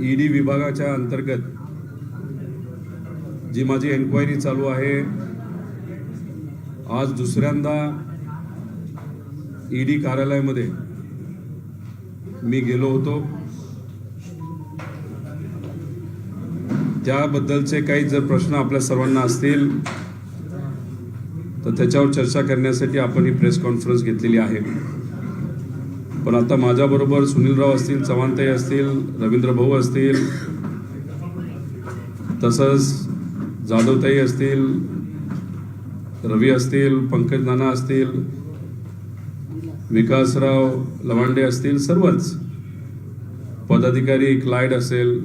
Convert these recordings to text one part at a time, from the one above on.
ED विभागाच्या अंतर्गत जी माझी एन्क्वायरी चालू आहे आज दुसऱ्यांदा ईडी कार्यालयामध्ये मी गेलो होतो. त्याबद्दलचे काही जर प्रश्न आपल्या सर्वांना असतील तर त्याच्यावर चर्चा करण्यासाठी आपण ही प्रेस कॉन्फरन्स घेतलेली आहे. पण आता माझ्याबरोबर सुनीलराव असतील चव्हाणताई असतील रवींद्र भाऊ असतील तसंच जाधवताई असतील रवी असतील पंकज नाना असतील विकासराव लवांडे असतील सर्वच पदाधिकारी क्लायड असेल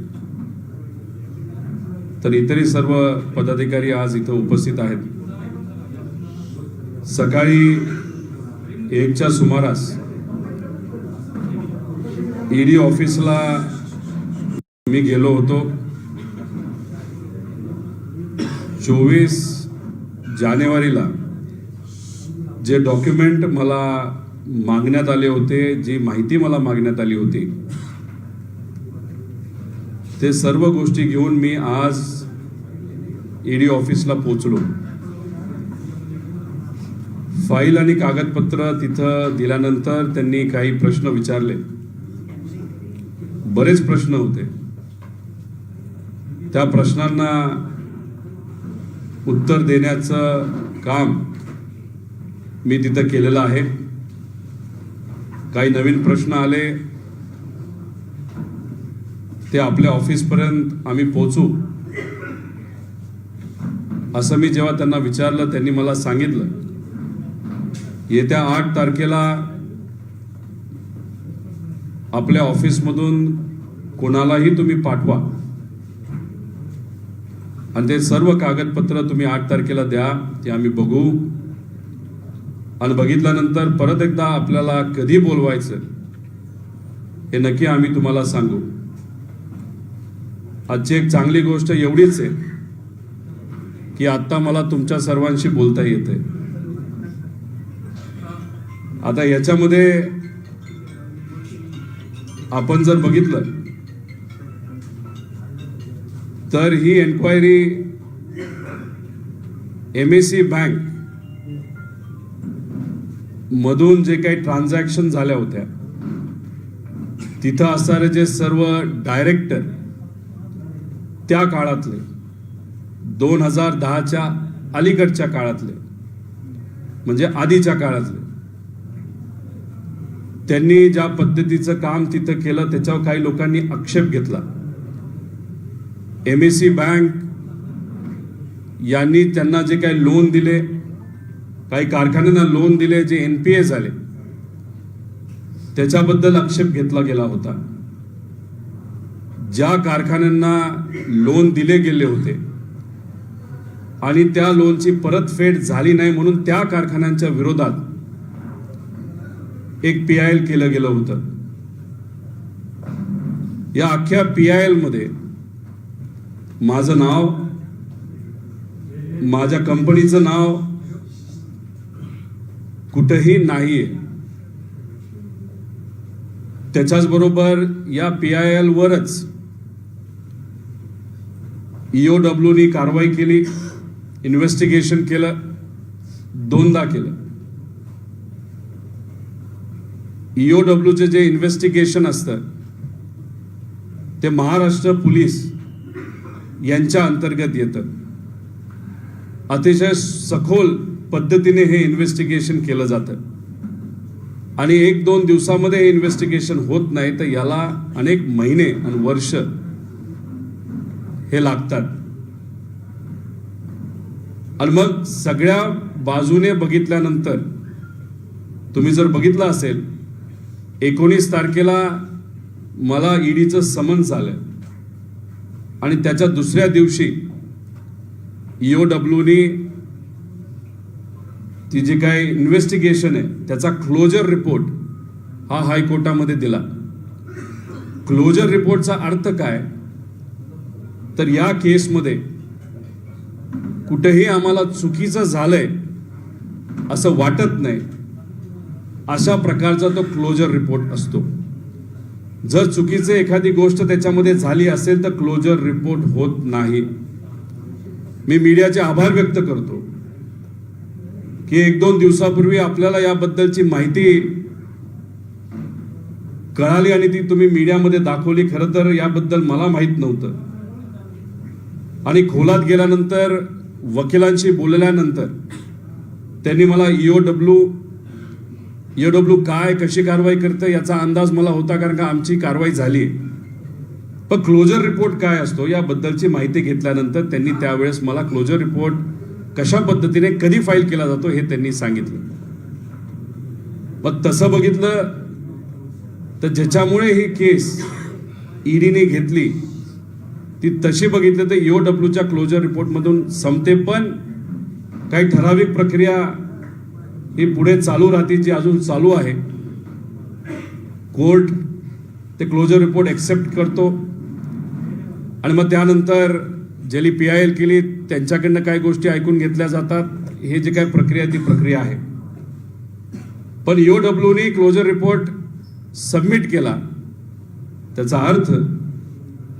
तर इतरही सर्व पदाधिकारी आज इथं उपस्थित आहेत. सकाळी एकच्या सुमारास ईडी ऑफिसला मी गेलो होतो. चोवीस जानेवारीला जे डॉक्युमेंट मला मागण्यात आले होते जी माहिती मला मागण्यात आली होती ते सर्व गोष्टी घेऊन मी आज ईडी ऑफिसला पोचलो फाईल आणि कागदपत्र तिथं दिल्यानंतर त्यांनी काही प्रश्न विचारले. बरेच प्रश्न होते. त्या प्रश्नांना उत्तर देण्याचं काम मी तिथं केलेलं आहे. काही नवीन प्रश्न आले ते आपल्या ऑफिसपर्यंत आम्ही पोचू असं मी जेव्हा त्यांना विचारलं त्यांनी मला सांगितलं. येत्या आठ तारखेला आपल्या ऑफिसमधून कोणालाही तुम्ही पाठवा. आणि ते सर्व कागदपत्र तुम्ही आठ तारखेला द्या ते आम्ही बघू. आणि बघितल्यानंतर परत एकदा आपल्याला कधी बोलवायचं हे नक्की आम्ही तुम्हाला सांगू. आजची एक चांगली गोष्ट एवढीच आहे की आत्ता मला तुमच्या सर्वांशी बोलता येते आता याच्यामध्ये आपण जर बघितलं तर ही enquiry M S C bank मधून जे काही ट्रान्झॅक्शन झाल्या होत्या तिथं असणारे जे सर्व डायरेक्टर त्या काळातले दोन हजार दहाच्या अलीकडच्या काळातले म्हणजे आधीच्या काळातले त्यांनी ज्या पद्धतीचं काम तिथं केलं त्याच्यावर काही लोकांनी आक्षेप घेतला. एम एस सी बँक यांनी त्यांना जे काही लोन दिले काही कारखान्यांना लोन दिले जे एन पी ए झाले त्याच्याबद्दल आक्षेप घेतला गेला होता. ज्या कारखान्यांना लोन दिले गेले होते आणि त्या लोनची परतफेड झाली नाही म्हणून त्या कारखान्यांच्या विरोधात एक पी आय एल केलं गेलं होतं. या अख्ख्या पी आय एलमध्ये माझं नाव माझ्या कंपनीचं नाव कुठंही नाहीये. त्याच्याच बरोबर या पी आय एल वरच ईओडब्ल्यूनी कारवाई केली इन्व्हेस्टिगेशन केलं दोनदा केलं. ईओडब्ल्यूचे जे इन्व्हेस्टिगेशन असतं ते महाराष्ट्र पोलीस यांच्या अंतर्गत येतं. अतिशय सखोल पद्धतीने हे इन्व्हेस्टिगेशन केलं जातं. आणि एक दोन दिवसामध्ये हे इन्व्हेस्टिगेशन होत नाही तर याला अनेक महिने आणि वर्ष हे लागतात. आणि मग सगळ्या बाजूने बघितल्यानंतर तुम्ही जर बघितलं असेल एकोणीस तारखेला मला ईडीचं समन्स आलं आणि त्याच्या दुसऱ्या दिवशी ईओडब्ल्यूनी ती जी काही इन्व्हेस्टिगेशन आहे त्याचा क्लोजर रिपोर्ट हा हायकोर्टामध्ये दिला. क्लोजर रिपोर्टचा अर्थ काय? तर या केसमध्ये कुठेही आम्हाला चुकीचं झालंय असं वाटत नाही. अशा प्रकारचा तो क्लोजर रिपोर्ट असतो. जर चुकीचे एखादी गोष्ट त्याच्यामध्ये झाली असेल तर क्लोजर रिपोर्ट होत नाही. मी मीडियाचे आभार व्यक्त करतो. की एक दोन दिवसापूर्वी आपल्याला याबद्दलची माहिती कळाली आणि ती तुम्ही मीडियामध्ये दाखवली खरं तर याबद्दल मला माहीत नव्हतं. आणि खोलात गेल्यानंतर वकिलांशी बोलल्यानंतर त्यांनी मला ईओ डब्ल्यू ईओ डब्ल्यू काय कशी कारवाई करतं याचा अंदाज मला होता कारण का आमची कारवाई झाली. पण क्लोजर रिपोर्ट काय असतो याबद्दलची माहिती घेतल्यानंतर त्यांनी त्यावेळेस मला क्लोजर रिपोर्ट कशा पद्धतीने कधी फाईल केला जातो हे त्यांनी सांगितलं. मग तसं बघितलं तर ज्याच्यामुळे ही केस ईडीने घेतली ती तशी बघितली तर ईओ डब्ल्यूच्या क्लोजर रिपोर्टमधून संपते. पण काही ठराविक प्रक्रिया ही पुढे चालू राहते जी अजून चालू आहे. कोर्ट ते क्लोजर रिपोर्ट एक्सेप्ट करतो. आणि मग त्यानंतर ज्याली पी आय एल केली त्यांच्याकडनं काही गोष्टी ऐकून घेतल्या जातात. हे जे काय प्रक्रिया ती प्रक्रिया आहे. पण यू डब्ल्यूनी क्लोजर रिपोर्ट सबमिट केला. त्याचा अर्थ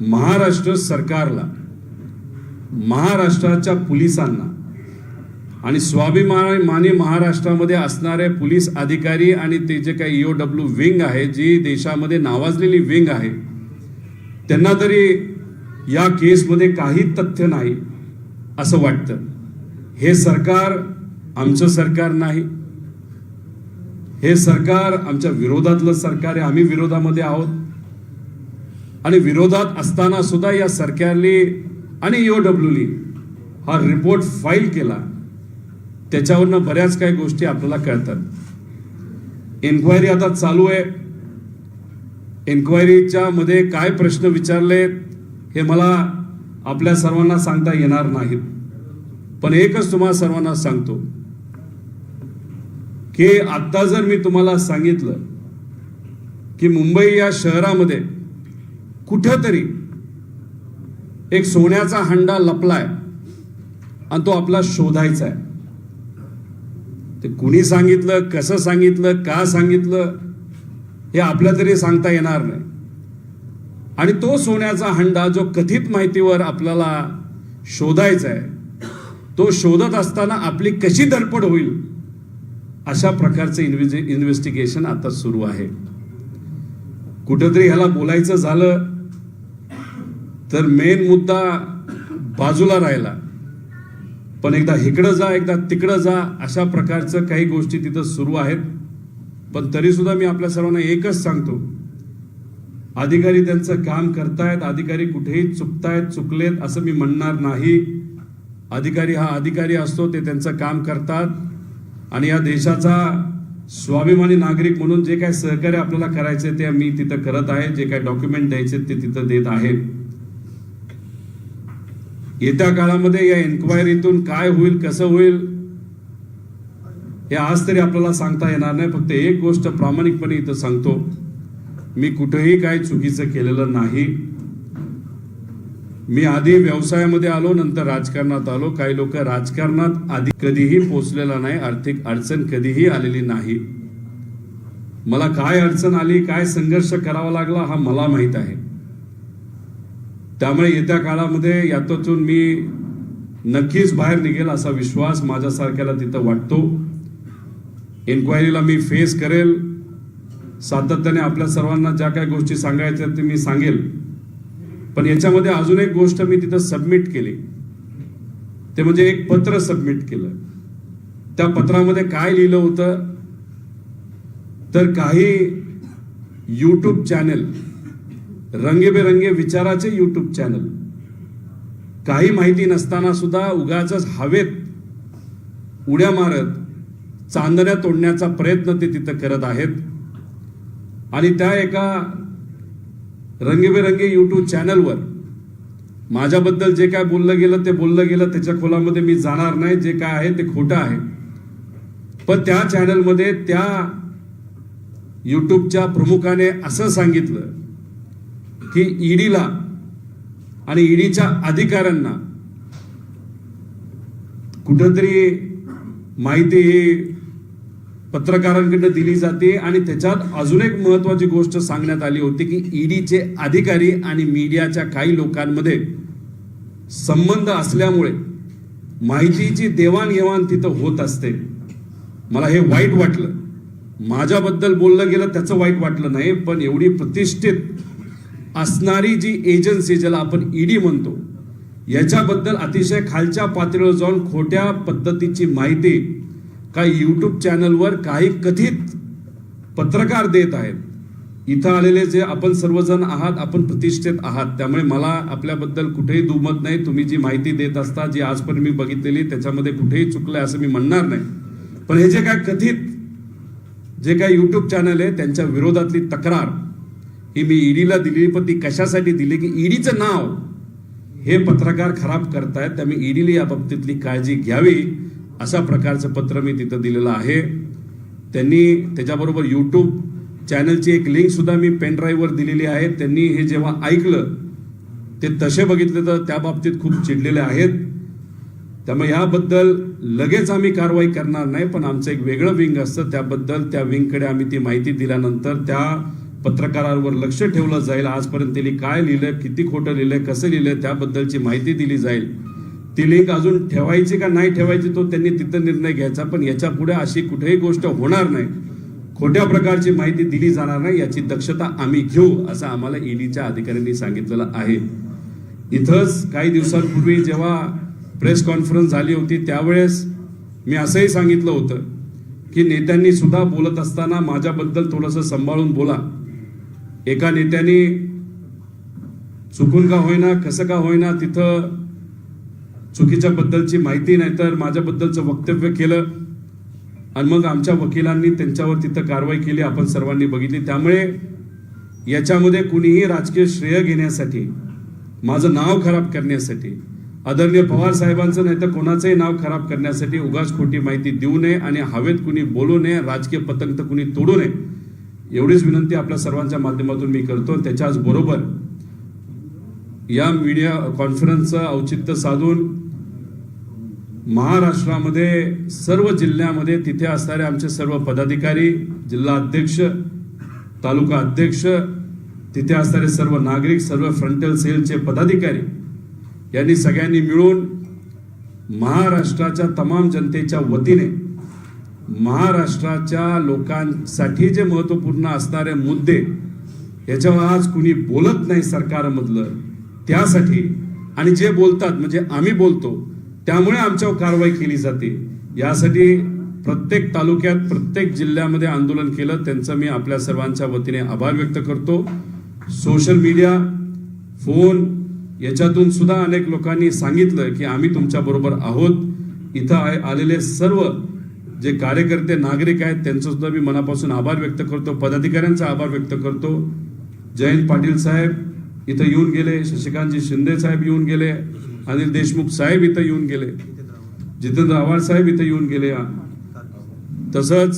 महाराष्ट्र सरकारला महाराष्ट्राच्या पोलिसांना आणि स्वाभिमानी महाराष्ट्रामध्ये असणारे पोलीस अधिकारी आणि ते जे काही ईओ डब्ल्यू विंग आहे जी देशामध्ये नावाजलेली विंग आहे त्यांना तरी या केसमध्ये काही तथ्य नाही असं वाटतं. हे सरकार आमचं सरकार नाही. हे सरकार आमच्या विरोधातलं सरकार आहे. आम्ही विरोधामध्ये आहोत. आणि विरोधात असताना सुद्धा या सरकारने आणि ईओ डब्ल्यूनी हा रिपोर्ट फाईल केला. त्याच्यावरनं बऱ्याच काही गोष्टी आपल्याला कळतात. एन्क्वायरी आता चालू आहे. एन्क्वायरीच्या मध्ये काय प्रश्न विचारले हे मला आपल्या सर्वांना सांगता येणार नाहीत. पण एकच तुम्हाला सर्वांना सांगतो. की आत्ता जर मी तुम्हाला सांगितलं की मुंबई या शहरामध्ये कुठंतरी एक सोन्याचा हंडा लपलाय आणि तो आपला शोधायचा आहे. ते कुणी सांगितलं कसं सांगितलं का सांगितलं हे आपल्या तरी सांगता येणार नाही. आणि तो सोन्याचा हंडा जो कथित माहितीवर आपल्याला शोधायचा आहे तो शोधत असताना आपली कशी धडपड होईल अशा प्रकारचं इन्व्हिज इन्व्हेस्टिगेशन आता सुरू आहे. कुठंतरी ह्याला बोलायचं झालं तर मेन मुद्दा बाजूला राहिला. पण एकदा इकडं जा एकदा तिकडं जा अशा प्रकारचं काही गोष्टी तिथं सुरू आहेत. पण तरी सुद्धा मी आपल्या सर्वांना एकच सांगतो. अधिकारी त्यांचं काम करतायत अधिकारी कुठेही चुकतायत चुकलेत असं मी म्हणणार नाही. अधिकारी हा अधिकारी असतो ते त्यांचं काम करतात. आणि या देशाचा स्वाभिमानी नागरिक म्हणून जे काय सहकार्य आपल्याला करायचे ते मी तिथं करत आहे जे काय डॉक्युमेंट द्यायचे ते तिथं देत आहे. येत्या काळामध्ये या इन्क्वायरीतून काय होईल कसं होईल हे आज तरी आपल्याला सांगता येणार नाही. फक्त एक गोष्ट प्रामाणिकपणे इथं सांगतो. मी कुठेही काही चुकीचं केलेलं नाही. मी आधी व्यवसायामध्ये आलो नंतर राजकारणात आलो. काही लोक राजकारणात आधी कधीही पोचलेला नाही. आर्थिक अडचण कधीही आलेली नाही. मला काय अडचण आली काय संघर्ष करावा लागला हा मला माहीत आहे. त्यामुळे येत्या काळामध्ये यातून मी नक्कीच बाहेर निघेल असा विश्वास माझ्यासारख्याला तिथं वाटतो. इन्क्वायरीला मी फेस करेल. सातत्याने आपल्या सर्वांना ज्या काही गोष्टी सांगायच्या ते मी सांगेल. पण याच्यामध्ये अजून एक गोष्ट मी तिथं सबमिट केली. ते म्हणजे एक पत्र सबमिट केलं. त्या पत्रामध्ये काय लिहिलं होतं? तर काही यूट्यूब चॅनेल रंगेबेरंगे विचाराचे यूट्यूब चॅनल काही माहिती नसताना सुद्धा उगाच हवेत उड्या मारत चांदण्या तोडण्याचा प्रयत्न ते तिथं करत आहेत. आणि त्या एका रंगीबेरंगी यूट्यूब चॅनलवर माझ्याबद्दल जे काय बोललं गेलं ते बोललं गेलं त्याच्या खोलामध्ये मी जाणार नाही. जे काय आहे ते खोटं आहे. पण त्या चॅनलमध्ये त्या यूट्यूबच्या प्रमुखाने असं सांगितलं की ईडीला आणि ईडीच्या अधिकाऱ्यांना कुठंतरी माहिती ही पत्रकारांकडनं दिली जाते आणि त्याच्यात अजून एक महत्वाची गोष्ट सांगण्यात आली होती की ईडीचे अधिकारी आणि मीडियाच्या काही लोकांमध्ये संबंध असल्यामुळे माहितीची देवाणघेवाण तिथं होत असते. मला हे वाईट वाटलं. माझ्याबद्दल बोललं गेलं त्याचं वाईट वाटलं नाही पण एवढी प्रतिष्ठित असणारी जी एजन्सी ज्याला आपण ईडी म्हणतो याच्याबद्दल अतिशय खालच्या पातळीवर जाऊन खोट्या पद्धतीची माहिती काही यूट्यूब चॅनलवर काही कथित पत्रकार देत आहेत. इथं आलेले जे आपण सर्वजण आहात आपण प्रतिष्ठित आहात. त्यामुळे मला आपल्याबद्दल कुठेही दुमत नाही. तुम्ही जी माहिती देत असता जी आजपर्यंत मी बघितलेली त्याच्यामध्ये कुठेही चुकलंय असं मी म्हणणार नाही. पण हे जे काय कथित जे काय युट्यूब चॅनल आहे त्यांच्या विरोधातली तक्रार ही मी ईडीला दिली पण ती कशासाठी दिली की ईडीचं नाव हे पत्रकार खराब करतायत त्यामुळे ईडीला या बाबतीतली काळजी घ्यावी अशा प्रकारचं पत्र मी तिथं दिलेलं आहे. त्यांनी त्याच्याबरोबर यूट्यूब चॅनलची एक लिंक सुद्धा मी पेनड्राईव्हवर दिलेली आहे. त्यांनी हे जेव्हा ऐकलं ते तसे बघितले तर त्या बाबतीत खूप चिडलेले आहेत. त्यामुळे याबद्दल लगेच आम्ही कारवाई करणार नाही पण आमचं एक वेगळं विंग असतं. त्याबद्दल त्या विंगकडे आम्ही ती माहिती दिल्यानंतर त्या पत्रकारांवर लक्ष ठेवलं जाईल. आजपर्यंत तिने काय लिहिलंय किती खोटं लिहिलंय कसं लिहिलंय त्याबद्दलची माहिती दिली जाईल. ती लिंक अजून ठेवायची का नाही ठेवायची तो त्यांनी तिथं निर्णय घ्यायचा. पण याच्यापुढे अशी कुठेही गोष्ट होणार नाही. खोट्या प्रकारची माहिती दिली जाणार नाही याची दक्षता आम्ही घेऊ असं आम्हाला ईडीच्या अधिकाऱ्यांनी सांगितलेलं आहे. इथंच काही दिवसांपूर्वी जेव्हा प्रेस कॉन्फरन्स झाली होती त्यावेळेस मी असंही सांगितलं होतं की नेत्यांनी सुद्धा बोलत असताना माझ्याबद्दल थोडंसं सांभाळून बोला. एका नेत्याने चुकून का होईना कसं का होईना तिथं चुकीच्या बद्दलची माहिती नाही तर माझ्याबद्दलचं वक्तव्य केलं आणि मग आमच्या वकिलांनी त्यांच्यावर तिथं कारवाई केली आपण सर्वांनी बघितली. त्यामुळे याच्यामध्ये कुणीही राजकीय श्रेय घेण्यासाठी माझं नाव खराब करण्यासाठी आदरणीय पवार साहेबांचं नाही तर कोणाचंही नाव खराब करण्यासाठी उगाच खोटी माहिती देऊ नये आणि हवेत कुणी बोलू नये राजकीय पतंग तर कुणी तोडू नये. एवढीच विनंती आपल्या सर्वांच्या माध्यमातून मी करतो. त्याच्याच बरोबर या मीडिया कॉन्फरन्सचं औचित्य साधून महाराष्ट्रामध्ये सर्व जिल्ह्यामध्ये तिथे असणारे आमचे सर्व पदाधिकारी जिल्हा अध्यक्ष तालुका अध्यक्ष तिथे असणारे सर्व नागरिक सर्व फ्रंटल सेलचे पदाधिकारी यांनी सगळ्यांनी मिळून महाराष्ट्राच्या तमाम जनतेच्या वतीने महाराष्ट्राच्या लोकांसाठी जे महत्त्वपूर्ण असणारे मुद्दे याच्यावर आज कुणी बोलत नाही सरकारमधलं त्यासाठी. आणि जे बोलतात म्हणजे आम्ही बोलतो त्यामुळे आमच्यावर कारवाई केली जाते. यासाठी प्रत्येक तालुक्यात प्रत्येक जिल्ह्यामध्ये आंदोलन केलं त्यांचं मी आपल्या सर्वांच्या वतीने आभार व्यक्त करतो. सोशल मीडिया फोन याच्यातून सुद्धा अनेक लोकांनी सांगितलं की आम्ही तुमच्याबरोबर आहोत. इथं आलेले सर्व जे कार्यकर्ते नागरिक आहेत त्यांचं सुद्धा मी मनापासून आभार व्यक्त करतो. पदाधिकाऱ्यांचा आभार व्यक्त करतो. जयंत पाटील साहेब इथं येऊन गेले शशिकांतजी शिंदे साहेब येऊन गेले अनिल देशमुख साहेब इथं येऊन गेले जितेंद्र आव्हाड साहेब इथं येऊन गेले. तसंच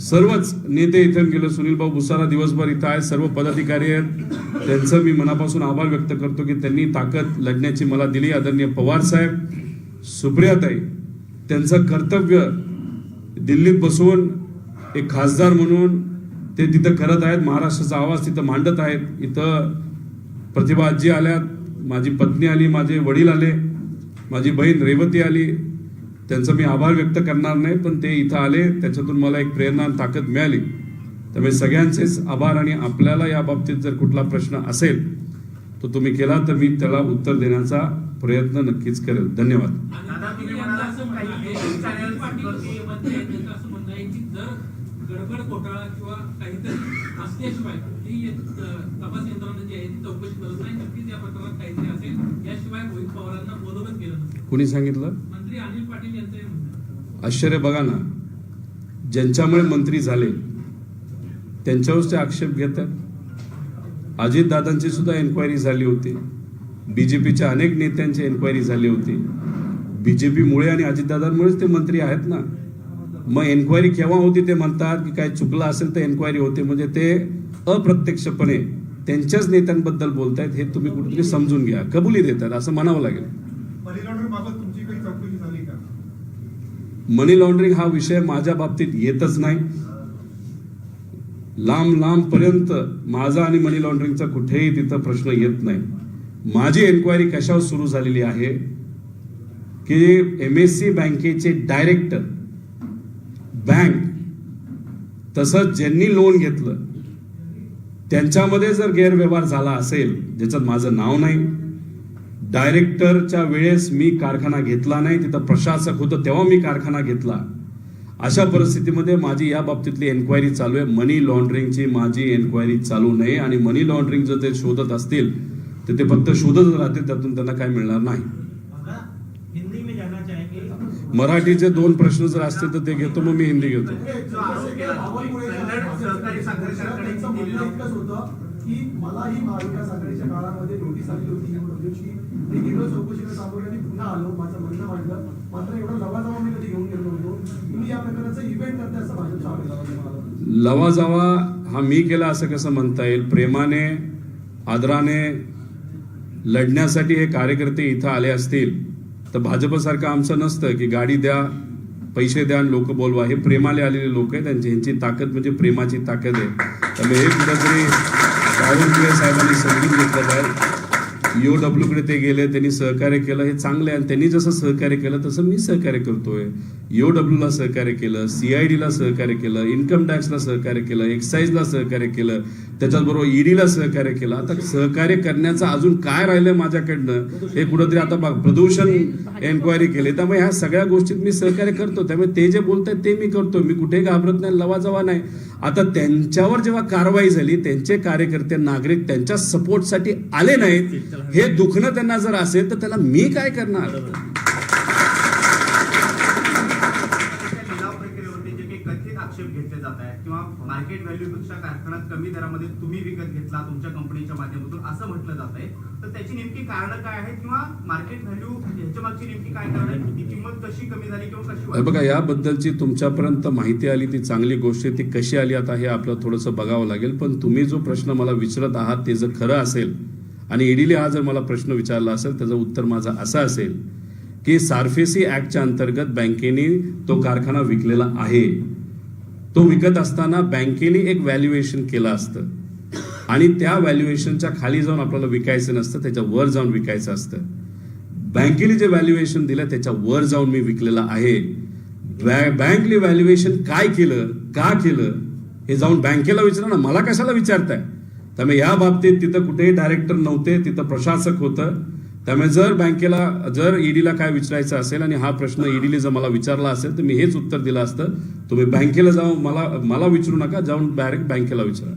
सर्वच नेते इथं गेले सुनीलभाऊ भुसारा दिवसभर इथं आहेत सर्व पदाधिकारी आहेत. त्यांचं मी मनापासून आभार व्यक्त करतो की त्यांनी ताकद लढण्याची मला दिली. आदरणीय पवार साहेब सुप्रियाताई त्यांचं कर्तव्य दिल्लीत बसून एक खासदार म्हणून ते तिथं करत आहेत. महाराष्ट्राचा आवाज तिथं मांडत आहेत. इथं प्रतिभा आजी आल्यात. माझी पत्नी आली माझे वडील आले माझी बहीण रेवती आली. त्यांचं मी आभार व्यक्त करणार नाही पण ते इथं आले. त्याच्यातून मला एक प्रेरणा आणि ताकद मिळाली. त्यामुळे सगळ्यांचेच आभार आणि आपल्याला या बाबतीत जर कुठला प्रश्न असेल तो तुम्ही केला तर मी त्याला उत्तर देण्याचा प्रयत्न नक्कीच करेल. धन्यवाद. दादा असं म्हणाले की चॅनल पाटील मध्ये त्यांचं असं म्हणणं आहे की जर गडबड घोटाळा किंवा काहीतरी असल्याशिवाय ती तपास यंत्रणा जी आहे ती चौकशी करत नाही नक्कीच या प्रकरणात काहीतरी असेल. याशिवाय पवारांना बोलवत गेलं नसेल कुणी सांगितलं? मंत्री अनिल पाटील यांचं. आश्चर्य बघा ना. ज्यांच्यामुळे मंत्री झाले त्यांच्यावरच ते आक्षेप घेतात. अजितदादांची सुद्धा एन्क्वायरी झाली होती. बीजेपीच्या अनेक नेत्यांची एन्क्वायरी झाली होती. बीजेपीमुळे आणि अजितदादांमुळेच ते मंत्री आहेत ना. मग एन्क्वायरी केव्हा होती ते म्हणतात की काय चुकलं असेल तर एन्क्वायरी होते. म्हणजे ते अप्रत्यक्षपणे त्यांच्याच नेत्यांबद्दल बोलतायत हे तुम्ही कुठेतरी समजून घ्या. कबुली देतात असं म्हणावं लागेल. मनी लॉन्ड्रिंग हा विषय माझ्या बाबतीत येतच नाही. लांब लांबपर्यंत माझा आणि मनी लॉन्ड्रिंगचा कुठेही तिथं प्रश्न येत नाही. माझी एन्क्वायरी कशावर सुरू झालेली आहे? की एम एस सी बँकेचे डायरेक्टर बँक तसंच ज्यांनी लोन घेतलं त्यांच्यामध्ये जर गैरव्यवहार झाला असेल ज्याच्यात माझं नाव नाही डायरेक्टरच्या वेळेस मी कारखाना घेतला नाही तिथं प्रशासक होतं तेव्हा मी कारखाना घेतला. अशा परिस्थितीमध्ये माझी या बाबतीतली एन्क्वायरी चालू आहे. मनी लॉन्ड्रिंगची माझी एन्क्वायरी चालू नये आणि मनी लॉन्ड्रिंग जर ते शोधत असतील तर ते फक्त शोधत राहतील त्यातून त्यांना काय मिळणार नाही अगर हिंदी में जानना चाहेंगे मराठीचे दोन प्रश्न जर असतील तर ते घेतो मग मी हिंदी घेतो. जो लवा जावा हा मी केला असं कसं म्हणता येईल? प्रेमाने आदराने लढण्यासाठी हे कार्यकर्ते इथं आले असतील. तर भाजपसारखं आमचं नसतं की गाडी द्या पैसे द्या आणि लोक बोलवा. हे प्रेमाले आलेले लोक आहेत त्यांची ह्यांची ताकद म्हणजे प्रेमाची ताकद आहे. त्यामुळे हे कुठंतरी बावनकुळे साहेबांनी समजून घेतलं पाहिजे यू कडे ते गेले त्यांनी सहकार्य केलं हे चांगलं आहे. आणि त्यांनी जसं सहकार्य केलं तसं मी सहकार्य करतोय. ईओ ला सहकार्य केलं सीआयडीला सहकार्य केलं इन्कम टॅक्सला सहकार्य केलं एक्साईजला सहकार्य केलं त्याच्याचबरोबर ईडीला सहकार्य केलं. आता सहकार्य करण्याचं अजून काय राहिलंय माझ्याकडनं हे कुठंतरी आता प्रदूषण एन्क्वायरी केली. त्यामुळे ह्या सगळ्या गोष्टीत मी सहकार्य करतो. त्यामुळे ते जे बोलतायत ते मी करतो. मी कुठेही घाबरत नाही लवाजवा नाही. आता त्यांच्यावर जेव्हा कारवाई झाली त्यांचे कार्यकर्ते नागरिक त्यांच्या सपोर्टसाठी आले नाहीत हे दुखणं त्यांना जर असेल तर त्याला मी काय करणार? मार्केट व्हॅल्यूपेक्षा कारखान्यात कमी दरामध्ये तुम्ही विकत घेतला तुमच्या कंपनीच्या माध्यमातून असं म्हटलं जात आहे. तर त्याची नेमकी कारण काय आहेत किंवा मार्केट व्हॅल्यू ह्याच्या मागची नेमकी काय कारण आहे ती किंमत कशी कमी झाली किंवा कशी बघा याबद्दलची तुमच्यापर्यंत माहिती आली ती चांगली गोष्ट आहे ती कशी आली आता हे आपलं थोडंसं बघावं लागेल. पण तुम्ही जो प्रश्न मला विचारत आहात ते जर खरं असेल आणि ईडीले हा जर मला प्रश्न विचारला असेल त्याचं उत्तर माझं असं असेल की सार्फेसी ॲक्टच्या अंतर्गत बँकेने तो कारखाना विकलेला आहे. तो विकत असताना बँकेने एक व्हॅल्युएशन केलं असतं. आणि त्या व्हॅल्युएशनच्या खाली जाऊन आपल्याला विकायचं नसतं त्याच्या वर जाऊन विकायचं असतं. बँकेने जे व्हॅल्युएशन दिलं त्याच्या वर जाऊन मी विकलेलं आहे. बँकने व्हॅल्युएशन काय केलं का केलं हे जाऊन बँकेला विचारा ना मला कशाला विचारताय? त्यामुळे या बाबतीत तिथं कुठेही डायरेक्टर नव्हते तिथं प्रशासक होतं. त्यामुळे जर बँकेला जर ईडीला काय विचारायचं असेल आणि हा प्रश्न ईडीने जर मला विचारला असेल तर मी हेच उत्तर दिलं असतं. तुम्ही बँकेला जाऊन मला मला विचारू नका जाऊन डायरेक्ट बँकेला विचारा.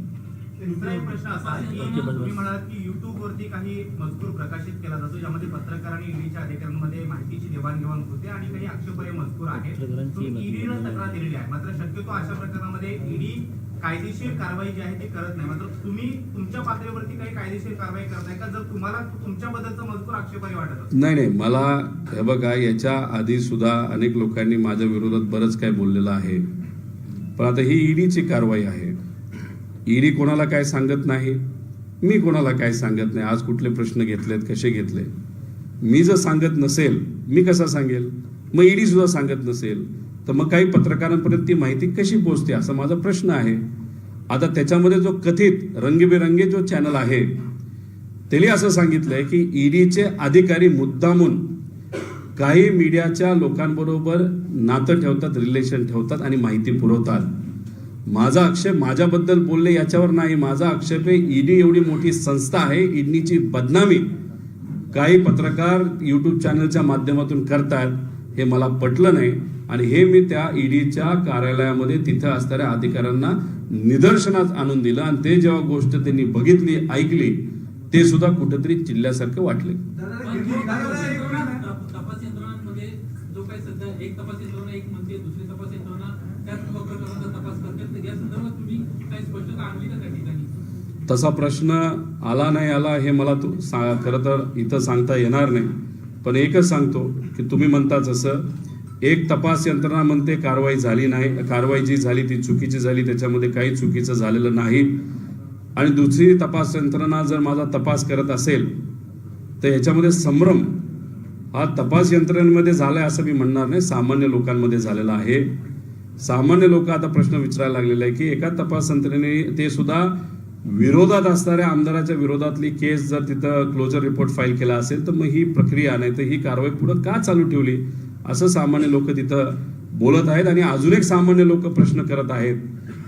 दुसरा एक प्रश्न असा आहे की तुम्ही म्हणालात की युट्यूब वरती काही मजकूर प्रकाशित केला जातो ज्यामध्ये पत्रकार आणि ईडीच्या अधिकाऱ्यांमध्ये माहितीची देवाणघेवाण होते आणि काही आक्षेपार्ह मजकूर आहे तुम्ही ईडीला तक्रार दिलेली आहे. मात्र शक्यतो अशा प्रकरणामध्ये ईडी कायदेशीर कारवाई जी आहे ती करत नाही. मात्र तुम्ही तुमच्या पातळीवरती काही कायदेशीर कारवाई करताय का? जर तुम्हाला तुमच्याबद्दलचा मजकूर आक्षेपार्ह वाटत नाही नाही. मला हे बघा याच्या आधी सुद्धा अनेक लोकांनी माझ्या विरोधात बरंच काय बोललेलं आहे. पण आता ही ईडीची कारवाई आहे. ईडी कोणाला काय सांगत नाही? मी कोणाला काय सांगत नाही. आज कुठले प्रश्न घेतलेत कसे घेतले? मी जर सांगत नसेल मी कसा सांगेल? मग ईडी सुद्धा सांगत नसेल. तर मग काही पत्रकारांपर्यंत ती माहिती कशी पोहोचते असा माझा प्रश्न आहे. आता त्याच्यामध्ये जो कथित रंगीबेरंगी जो चॅनल आहे त्यांनी असं सांगितलंय की ईडीचे अधिकारी मुद्दामून काही मीडियाच्या लोकांबरोबर नातं ठेवतात रिलेशन ठेवतात आणि माहिती पुरवतात. माझा आक्षेप माझ्याबद्दल बोलले याच्यावर नाही. माझा आक्षेप आहे ईडी एवढी मोठी संस्था आहे ईडीची बदनामी काही पत्रकार युट्यूब चॅनलच्या माध्यमातून करतात हे मला पटलं नाही. आणि हे मी त्या ईडीच्या कार्यालयामध्ये तिथं असणाऱ्या अधिकाऱ्यांना निदर्शनात आणून दिलं. आणि ते जेव्हा गोष्ट त्यांनी बघितली ऐकली ते सुद्धा कुठेतरी चिल्ल्यासारखं वाटले पण जो तप- तपास यंत्रणांमध्ये जो काही सध्या एक तपास यंत्रणा एक म्हणते दुसरी तपास यंत्रणा त्याच प्रकरणाचा तपास करतात तर या संदर्भात तुम्ही काही स्पष्टता आणली का त्या ठिकाणी तसा प्रश्न आला नाही आला हे मला तू सा खरं तर इथं सांगता येणार नाही. पण एकच सांगतो की तुम्ही म्हणता जसं एक तपास यंत्रणा म्हणते कारवाई झाली नाही कारवाई जी झाली ती चुकीची झाली त्याच्यामध्ये काही चुकीचं झालेलं नाही. आणि दुसरी तपास यंत्रणा जर माझा तपास करत असेल तर ह्याच्यामध्ये संभ्रम हा तपास यंत्रणेमध्ये झालाय असं मी म्हणणार नाही सामान्य लोकांमध्ये झालेला आहे. सामान्य लोक आता प्रश्न विचारायला लागलेला आहे की एका तपास यंत्रणेने ते सुद्धा विरोधात असणाऱ्या आमदाराच्या विरोधातली केस जर तिथं क्लोजर रिपोर्ट फाईल केला असेल तर मग ही प्रक्रिया नाही तर ही कारवाई पुढे का चालू ठेवली? असं सामान्य लोक तिथं बोलत आहेत आणि अजून एक सामान्य लोक प्रश्न करत आहेत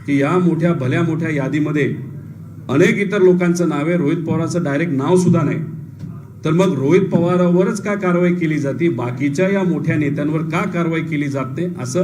की या मोठ्या भल्या मोठ्या यादीमध्ये अनेक इतर लोकांचं नाव आहे. रोहित पवारचं डायरेक्ट नाव सुद्धा नाही. तर मग रोहित पवारावरच का कारवाई केली जाते? बाकीच्या या मोठ्या नेत्यांवर का कारवाई केली जाते? असं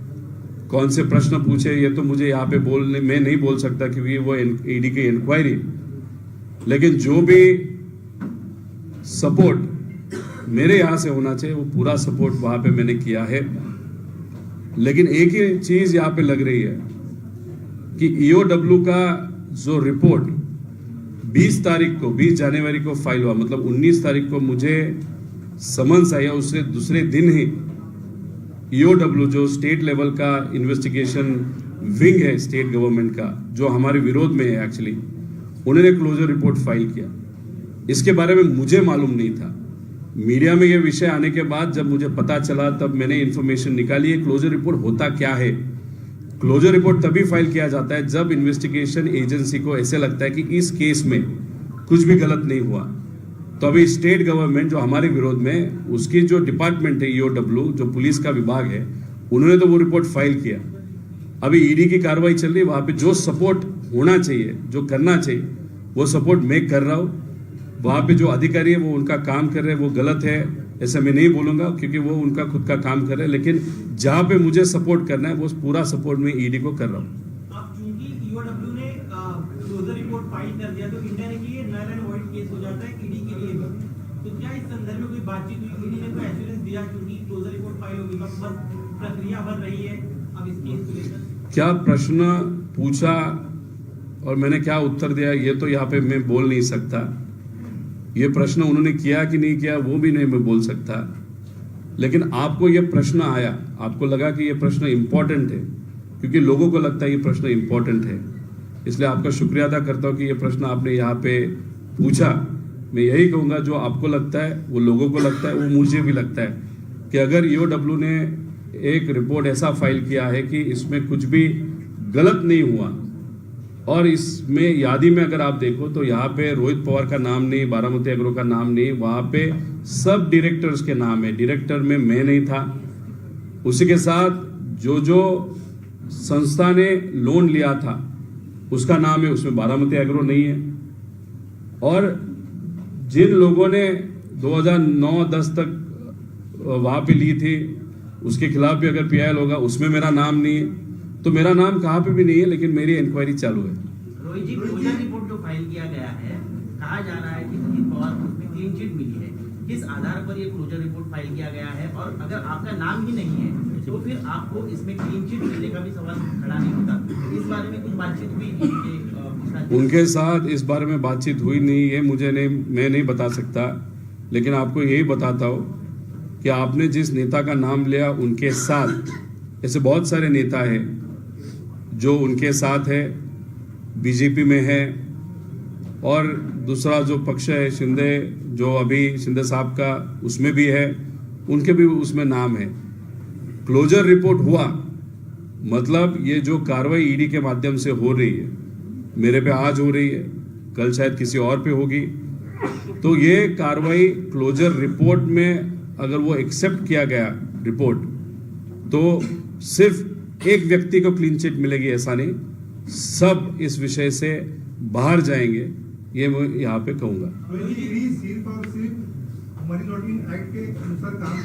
कौन से प्रश्न पूछे, ये तो मुझे यहाँ पे बोलने, मैं नहीं बोल सकता क्योंकि वो ईडी की इंक्वायरी लेकिन जो भी सपोर्ट मेरे यहाँ से होना चाहिए, वो पूरा सपोर्ट वहाँ पे मैंने किया है। लेकिन एक ही चीज़ यहाँ पे लग रही है कि ईओडब्ल्यू का जो रिपोर्ट 20 तारीख को 20 जनवरी को फ़ाइल हुआ मतलब 19 तारीख को मुझे समन्स आया, उससे दूसरे दिन ही ईओडब्ल्यू जो स्टेट लेवल का इन्वेस्टिगेशन विंग है स्टेट गवर्नमेंट का, जो हमारे विरोध में है एक्चुअली उन्होंने क्लोजर रिपोर्ट फ़ाइल किया। इसके बारे में मुझे मालूम नहीं था। मीडिया में ये विषय आने के बाद जब मुझे पता चला, तब मैंने इन्फॉर्मेशन निकाली है क्लोजर रिपोर्ट होता क्या है। क्लोजर रिपोर्ट तभी फ़ाइल किया जाता है जब इन्वेस्टिगेशन एजेंसी को ऐसे लगता है कि इस केस में कुछ भी गलत नहीं हुआ। तो अभी स्टेट गवर्नमेंट जो हमारे विरोध में, उसकी जो डिपार्टमेंट है ईओडब्ल्यू जो पुलिस का विभाग है, उन्होंने तो वो रिपोर्ट फ़ाइल किया। अभी ईडी की कार्रवाई चल रही है, वहाँ पे जो सपोर्ट होना चाहिए, जो करना चाहिए, वो सपोर्ट मैं कर रहा हूँ। वहाँ पे जो अधिकारी है, वो उनका काम कर रहे हैं, वो गलत है, ऐसा मैं नहीं बोलूँगा, क्योंकि वो उनका खुद का काम कर रहे हैं, लेकिन जहाँ पे मुझे सपोर्ट करना है, वो पूरा सपोर्ट मैं ईडी को कर रहा हूँ अब चूँकि ईओडब्ल्यू ने क्लोजर रिपोर्ट फ़ाइल कर दिया तो इंडायरेक्टली ये नल एंड वॉइड केस हो जाता है ईडी के लिए भी तो क्या इस संदर्भ में कोई बातचीत हुई ने कोई एश्योरेंस दिया क्योंकि क्लोजर रिपोर्ट फ़ाइल होगी तो बस प्रक्रिया बढ़ रही है। अब इस केस क्या प्रश्न पूछा और मैंने क्या उत्तर दिया, ये तो यहाँ पे मैं बोल नहीं सकता। ये प्रश्न उन्होंने किया कि नहीं किया, वो भी नहीं मैं बोल सकता। लेकिन आपको ये प्रश्न आया, आपको लगा कि ये प्रश्न इंपॉर्टेंट है, क्योंकि लोगों को लगता है ये प्रश्न इंपॉर्टेंट है। इसलिए आपका शुक्रिया अदा करता हूँ कि ये प्रश्न आपने यहाँ पे पूछा। मैं यही कहूँगा, जो आपको लगता है, वो लोगों को लगता है, वो मुझे भी लगता है कि अगर ईओडब्ल्यू ने एक रिपोर्ट ऐसा फ़ाइल किया है कि इसमें कुछ भी गलत नहीं हुआ और इसमें यादी में अगर आप देखो तो यहाँ पे रोहित पवार का नाम नहीं, बारामती एग्रो का नाम नहीं, वहाँ पे सब डायरेक्टर्स के नाम है। डायरेक्टर में मैं नहीं था। उसी के साथ जो जो संस्था ने लोन लिया था, उसका नाम है, उसमें बारामती एग्रो नहीं है। और जिन लोगों ने 2009-10 तक वहाँ पे ली थी उसके खिलाफ भी अगर पीआईएल होगा उसमें मेरा नाम नहीं है। तो मेरा नाम कहाँ पे भी नहीं है लेकिन मेरी इंक्वायरी चालू है। रोहित जी क्लोजर रिपोर्ट जो फ़ाइल किया गया है। कहा जा रहा है कि अजित पवार को उसमें क्लीन चिट मिली है। किस आधार पर ये क्लोजर रिपोर्ट फ़ाइल किया गया है? और अगर आपका नाम ही नहीं है तो फिर आपको इसमें क्लीन चिट मिलने का भी सवाल खड़ा नहीं होता। उनके साथ इस बारे में बातचीत हुई नहीं है मुझे नहीं, मैं नहीं बता सकता। लेकिन आपको यही बताता हूँ कि आपने जिस नेता का नाम लिया उनके साथ, ऐसे बहुत सारे नेता हैं जो उनके साथ है, बीजेपी में है। और दूसरा जो पक्ष है शिंदे, जो अभी शिंदे साहब का उसमें भी है, उनके भी उसमें नाम है। क्लोजर रिपोर्ट हुआ। मतलब ये जो कार्रवाई ईडी के माध्यम से हो रही है, मेरे पे आज हो रही है, कल शायद किसी और पे होगी। तो ये कार्रवाई क्लोजर रिपोर्ट में अगर वो एक्सेप्ट किया गया रिपोर्ट तो सिर्फ़ एक व्यक्ति को क्लीन चिट मिलेगी, ऐसा नहीं। सब इस विषय से बाहर जाएँगे, ये मैं यहाँ पे कहूँगा। मनी लॉन्ड्रिंग एक्ट के अनुसार काम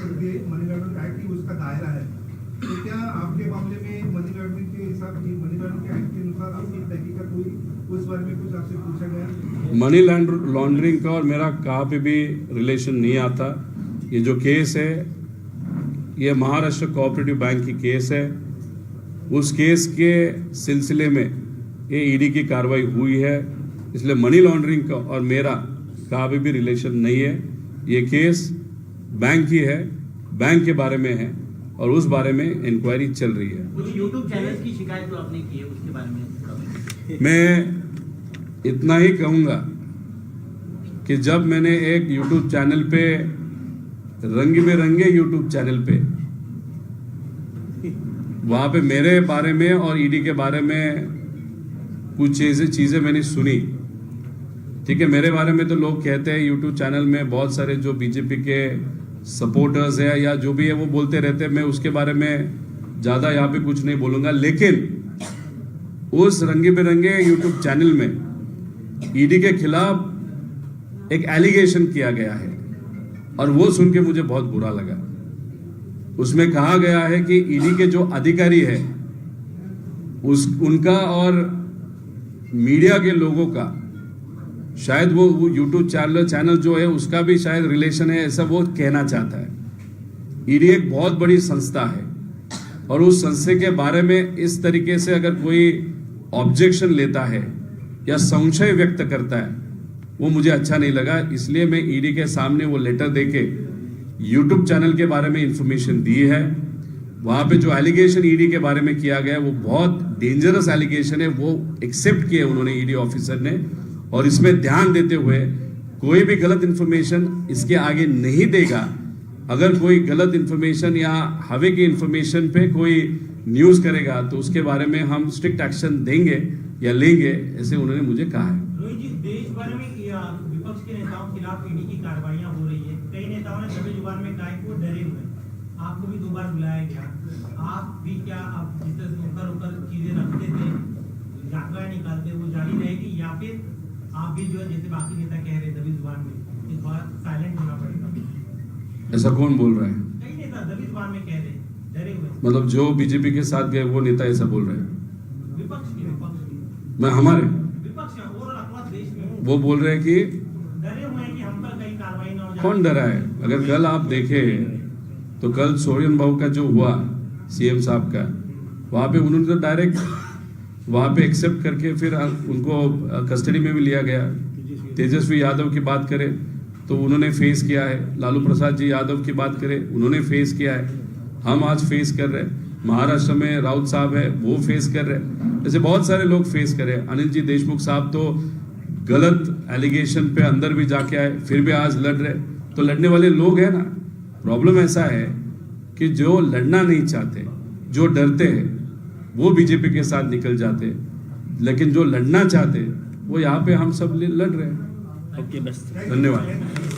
मनी लॉन्ड्रिंग एक्ट ही उसका दायरा है। क्या आपके मामले में मनी लॉन्ड्रिंग के हिसाब मनी लॉन्ड्रिंग के एक्ट के अनुसार आपकी तहकीकत हुई? उस बारे में कुछ आपसे पूछा गया। मनी लॉन्ड्रिंग का और मेरा कहाँ पे भी रिलेशन नहीं आता। ये जो केस है, ये महाराष्ट्र कोऑपरेटिव बैंक की केस है। उस केस के सिलसिले में ये ईडी की कार्रवाई हुई है। इसलिए मनी लॉन्ड्रिंग का और मेरा का अभी भी रिलेशन नहीं है। ये केस बैंक की है। बैंक के बारे में है। और उस बारे में इंक्वायरी चल रही है। कुछ यूट्यूब चैनल्स की शिकायत जो आपने की है उसके बारे में मैं इतना ही कहूँगा कि जब मैंने एक YouTube चैनल पे रंग बिरंगे YouTube चैनल पे वहाँ पे मेरे बारे में और ईडी के बारे में कुछ चीज़ें चीज़ें मैंने सुनी। ठीक है मेरे बारे में तो लोग कहते हैं यूट्यूब चैनल में बहुत सारे जो बीजेपी के सपोर्टर्स है या जो भी है, वो बोलते रहते हैं, मैं उसके बारे में ज़्यादा यहाँ पे कुछ नहीं बोलूँगा। लेकिन उस रंगे बिरंगे यूट्यूब चैनल में ईडी के खिलाफ एक एलिगेशन किया गया है और वो सुन के मुझे बहुत बुरा लगा। उसमें कहा गया है कि ईडी के जो अधिकारी है, उस, उनका और मीडिया के लोगों का शायद वो वो यूट्यूब चैनल चैनल जो है, उसका भी शायद रिलेशन है, ऐसा वो कहना चाहता है। ईडी एक बहुत बड़ी संस्था है और उस संस्था के बारे में इस तरीके से अगर कोई ऑब्जेक्शन लेता है या संशय व्यक्त करता है, वो मुझे अच्छा नहीं लगा। इसलिए मैं ईडी के सामने वो लेटर देके यूट्यूब चैनल के बारे में इंफॉर्मेशन दी है। वहाँ पे जो एलिगेशन ईडी के बारे में किया गया है वो बहुत डेंजरस एलिगेशन है, वो एक्सेप्ट किए उन्होंने ईडी ऑफिसर ने। और इसमें ध्यान देते हुए कोई भी गलत इन्फॉर्मेशन इसके आगे नहीं देगा। अगर कोई गलत इन्फॉर्मेशन या हवे की इन्फॉर्मेशन पे कोई न्यूज़ करेगा तो उसके बारे में हम स्ट्रिक्ट एक्शन देंगे या लेंगे, ऐसे उन्होंने मुझे कहा है। हुए आपको भी दो बार बुलाया गया। आप भी क्या आप जिस तरह से चीज़ें रखते थे निकालते, वो जारी रहेगी या फिर आप भी जो है जैसे बाकी नेता कह रहे दबी ज़ुबान में इस बार साइलेंट होना पड़ेगा। ऐसा कौन बोल रहा है? कई नेता दबी ज़ुबान में कह रहे डरे हुए मतलब जो बीजेपी के साथ गए वो नेता ऐसा बोल रहे हैं? विपक्ष के विपक्ष मैं हमारे? विपक्ष देश में। वो बोल रहे हैं कि डरे हुए हैं कि हम पर कहीं कार्रवाई ना हो कौन डरा है? अगर कल आप देखें तो कल सोरेन बाबू का जो हुआ सीएम साहब का वहाँ पे उन्होंने तो डायरेक्ट वहाँ पे एक्सेप्ट करके फिर उनको कस्टडी में भी लिया गया। तेजस्वी यादव की बात करें तो उन्होंने फेस किया है। लालू प्रसाद जी यादव की बात करें, उन्होंने फेस किया है। हम आज फेस कर रहे हैं। महाराष्ट्र में राउत साहब है, वो फेस कर रहे हैं। ऐसे बहुत सारे लोग फेस कर रहे हैं। अनिल जी देशमुख साहब तो गलत एलिगेशन पे अंदर भी जाके आए, फिर भी आज लड़ रहे तो लड़ने वाले लोग हैं ना। प्रॉब्लम ऐसा है कि जो लड़ना नहीं चाहते, जो डरते हैं वो बीजेपी के साथ निकल जाते लेकिन जो लड़ना चाहते वो यहाँ पे हम सब लड़ रहे हैं। ओके बस। धन्यवाद।